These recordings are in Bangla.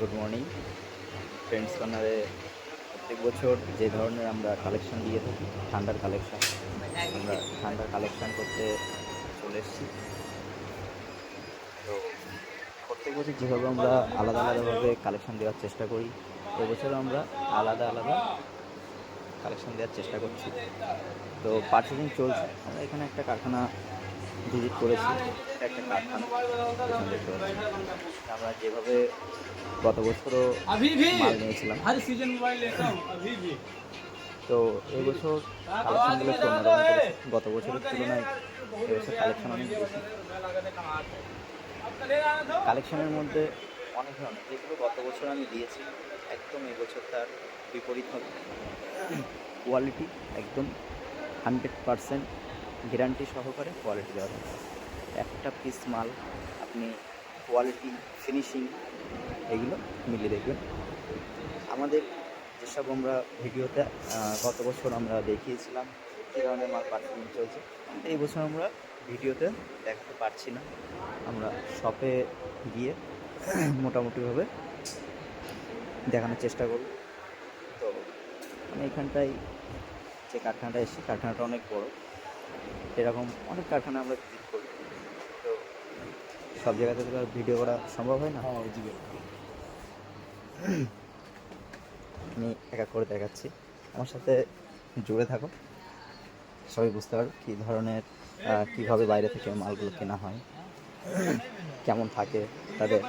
গুড মর্নিং ফ্রেন্ডস কর্নারে প্রত্যেক বছর যে ধরনের আমরা কালেকশন দিয়ে থাকি, ঠান্ডার কালেকশন আমরা ঠান্ডার কালেকশন করতে চলে এসেছি। তো প্রত্যেক বছর যেভাবে আমরা আলাদা আলাদাভাবে কালেকশন দেওয়ার চেষ্টা করি এবছর আমরা আলাদা আলাদা কালেকশন দেওয়ার চেষ্টা করছি। তো পার্চেসিং চলছে। আমরা এখানে একটা কারখানা ভিজিট করেছি একটা আমরা যেভাবে গত বছরও মাল নিয়েছিলাম। তো এবছর কালেকশনগুলো গত বছরের তুলনায় এবছর কালেকশন অনেক বেশি। কালেকশনের মধ্যে অনেক ধরনের যেগুলো গত বছর আমি দিয়েছি একদম এবছর তার বিপরীত হবে। কোয়ালিটি একদম হান্ড্রেড পারসেন্ট গ্যারান্টি সহকারে কোয়ালিটি দেওয়া একটা পিস মাল আপনি কোয়ালিটি ফিনিশিং এগুলো মিলিয়ে দেখবেন। আমাদের যেসব আমরা ভিডিওতে গত বছর আমরা দেখিয়েছিলাম কী ধরনের মাল পারফরমেন্স চলছে, এই বছর আমরা ভিডিওতে দেখাতে পারছি না। আমরা শপে গিয়ে মোটামুটিভাবে দেখানোর চেষ্টা করব। তো আমি এখানটায় যে কারখানাটা এসেছি, কারখানাটা অনেক বড়। এরকম অনেক কারখানা আমরা ভিজিট করি। তো সব জায়গাতে তো আর ভিডিও করা সম্ভব হয় না? আমি এক এক করে দেখাচ্ছি। আমার সাথে জুড়ে থাকো। সবাই বুঝতে পারো কী ধরনের কীভাবে বাইরে থেকে মালগুলো কেনা হয় কেমন থাকে। তাদের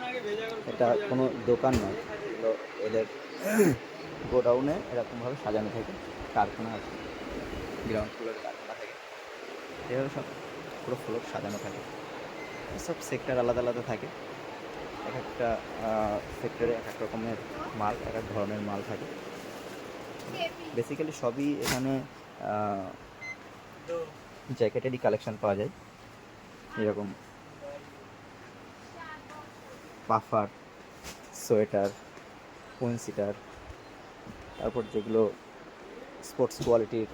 এটা কোনো দোকান নয়। এগুলো এদের গোডাউনে এরকমভাবে সাজানো থাকে। কারখানা আছে। গ্রাউন্ড ফ্লোরের থাকে এভাবে সব পুরো ফ্লোর সাজানো থাকে। সব সেক্টর আলাদা আলাদা থাকে। এক একটা সেক্টরে এক এক রকমের মাল, এক এক ধরনের মাল থাকে। বেসিক্যালি সবই এখানে জ্যাকেটেরই কালেকশন পাওয়া যায়। এরকম পাফার, সোয়েটার সিটার তারপর যেগুলো স্পোর্টস কোয়ালিটির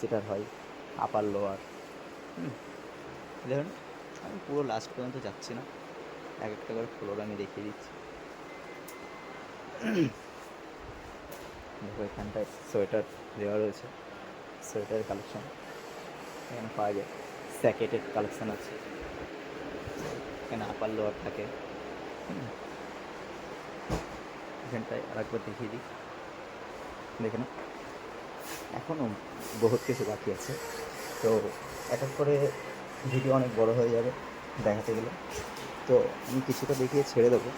সিটার হয়। আপার লোয়ার দেখুন, আমি পুরো লাস্ট পর্যন্ত যাচ্ছি না। এক একটা করে ফ্লোর আমি দেখিয়ে দিচ্ছি। দেখো, এখানটায় সোয়েটার দেওয়া রয়েছে। সোয়েটারের কালেকশন এখানে পাওয়া যায়। স্যাকেটের কালেকশন আছে। এখানে আপার লোয়ার থাকে। এখানটায় আরেকবার দেখিয়ে দিই। দেখে না এখনও বহুত কিছু বাকি আছে। তো এক এক করে ভিডিও অনেক বড় হয়ে যাবে দেখাতে গেলে। তো আমি কিছুটা দেখিয়ে ছেড়ে দেবো।